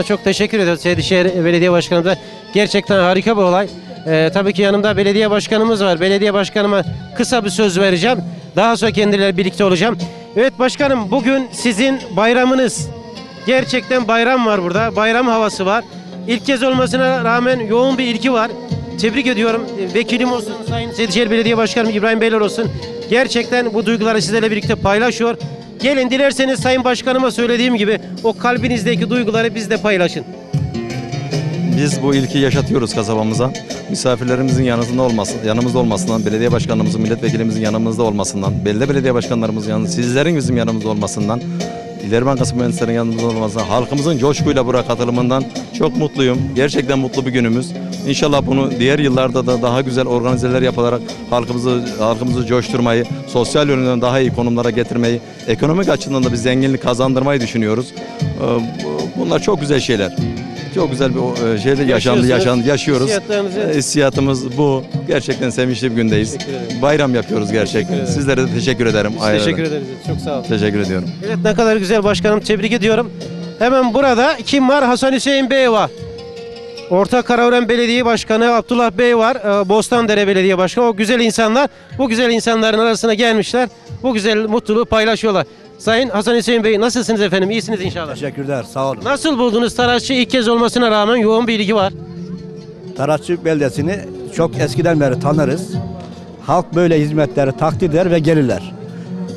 Çok teşekkür ediyoruz Seydişehir Belediye Başkanımıza. Gerçekten harika bir olay. Ee, tabii ki yanımda belediye başkanımız var. Belediye başkanıma kısa bir söz vereceğim. Daha sonra kendileriyle birlikte olacağım. Evet başkanım bugün sizin bayramınız. Gerçekten bayram var burada. Bayram havası var. İlk kez olmasına rağmen yoğun bir ilgi var. Tebrik ediyorum. Ee, Vekilim olsun, Sayın Seydişehir Belediye Başkanım İbrahim Beyler olsun. Gerçekten bu duyguları sizlerle birlikte paylaşıyor. Gelin dilerseniz Sayın Başkanıma söylediğim gibi o kalbinizdeki duyguları bizle paylaşın. Biz bu ilki yaşatıyoruz kasabamıza. Misafirlerimizin yanımızda olması, yanımızda olmasından, belediye başkanımızın, milletvekilimizin yanımızda olmasından, belediye belediye başkanlarımızın yanında, sizlerin bizim yanımızda olmasından, İleri Bankası mühendislerin yanımızda olmasından, halkımızın coşkuyla buraya katılımından çok mutluyum. Gerçekten mutlu bir günümüz. İnşallah bunu diğer yıllarda da daha güzel organizeler yapılarak halkımızı halkımızı coşturmayı, sosyal yönünden daha iyi konumlara getirmeyi, ekonomik açıdan da bir zenginlik kazandırmayı düşünüyoruz. Ee, bu- Bunlar çok güzel şeyler. Çok güzel bir e, şeyde yaşandı, yaşandı, yaşıyoruz. Hissiyatımız bu. Gerçekten sevinçli bir gündeyiz. Bayram yapıyoruz gerçekten. Sizlere de teşekkür ederim. Biz teşekkür ederiz. Çok sağ olun. Teşekkür ediyorum. Evet ne kadar güzel başkanım tebrik ediyorum. Hemen burada kim var? Hasan Hüseyin Bey var. Orta Karaören Belediye Başkanı Abdullah Bey var. Ee, Bostandere Belediye Başkanı. O güzel insanlar bu güzel insanların arasına gelmişler. Bu güzel mutluluğu paylaşıyorlar. Sayın Hasan Hüseyin Bey nasılsınız efendim? İyisiniz inşallah. Teşekkürler, sağ olun. Nasıl buldunuz Taraççı ilk kez olmasına rağmen yoğun bir ilgi var. Taratçı beldesini çok eskiden beri tanırız. Halk böyle hizmetleri takdir eder ve gelirler.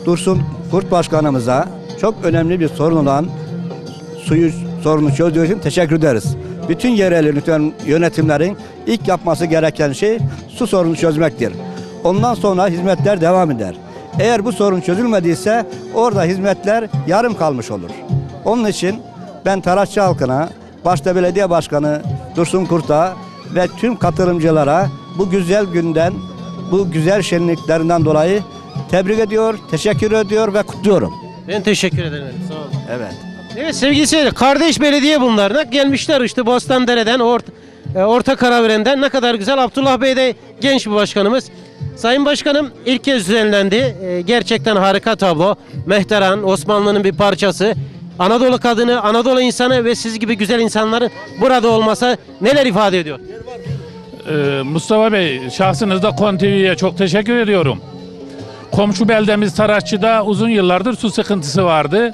Dursun Kurt Başkanımıza çok önemli bir sorun olan suyu sorunu çözdüğü için teşekkür ederiz. Bütün yerel yönetim- yönetimlerin ilk yapması gereken şey su sorunu çözmektir. Ondan sonra hizmetler devam eder. Eğer bu sorun çözülmediyse orada hizmetler yarım kalmış olur. Onun için ben Tarakçı halkına, başta belediye başkanı Dursun Kurt'a ve tüm katılımcılara bu güzel günden, bu güzel şenliklerinden dolayı tebrik ediyor, teşekkür ediyor ve kutluyorum. Ben teşekkür ederim. Sağ olun. Evet. Evet sevgili seyirciler, kardeş belediye bunlar. Gelmişler işte Bostandere'den, Orta, e, Orta Karaveren'den. Ne kadar güzel. Abdullah Bey de genç bir başkanımız. Sayın Başkanım ilk kez düzenlendi. E, Gerçekten harika tablo. Mehteran, Osmanlı'nın bir parçası. Anadolu kadını, Anadolu insanı ve siz gibi güzel insanların burada olmasa neler ifade ediyor? Ee, Mustafa Bey şahsınızda Kon TV'ye çok teşekkür ediyorum. Komşu beldemiz Taraççı'da uzun yıllardır su sıkıntısı vardı.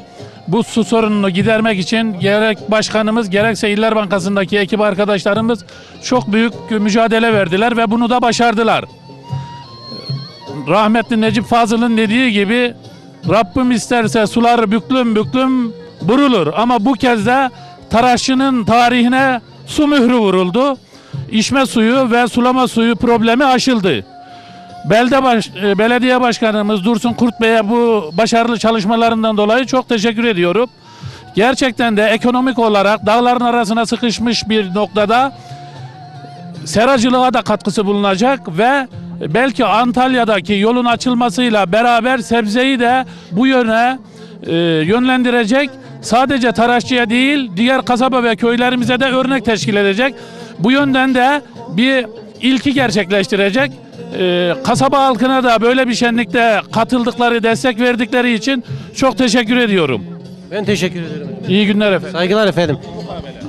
Bu su sorununu gidermek için gerek başkanımız gerekse İller Bankası'ndaki ekip arkadaşlarımız çok büyük mücadele verdiler ve bunu da başardılar. Rahmetli Necip Fazıl'ın dediği gibi Rabbim isterse sular büklüm büklüm burulur. Ama bu kez de Taraşçı'nın tarihine su mührü vuruldu. İçme suyu ve sulama suyu problemi aşıldı. Belde baş, e, belediye başkanımız Dursun Kurt Bey'e bu başarılı çalışmalarından dolayı çok teşekkür ediyorum. Gerçekten de ekonomik olarak dağların arasına sıkışmış bir noktada seracılığa da katkısı bulunacak ve belki Antalya'daki yolun açılmasıyla beraber sebzeyi de bu yöne e, yönlendirecek. Sadece Taraşçı'ya değil diğer kasaba ve köylerimize de örnek teşkil edecek. Bu yönden de bir ilki gerçekleştirecek. E, kasaba halkına da böyle bir şenlikte katıldıkları, destek verdikleri için çok teşekkür ediyorum. Ben teşekkür ederim. İyi günler efendim. Saygılar efendim.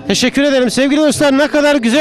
Teşekkür ederim sevgili dostlar. Ne kadar güzel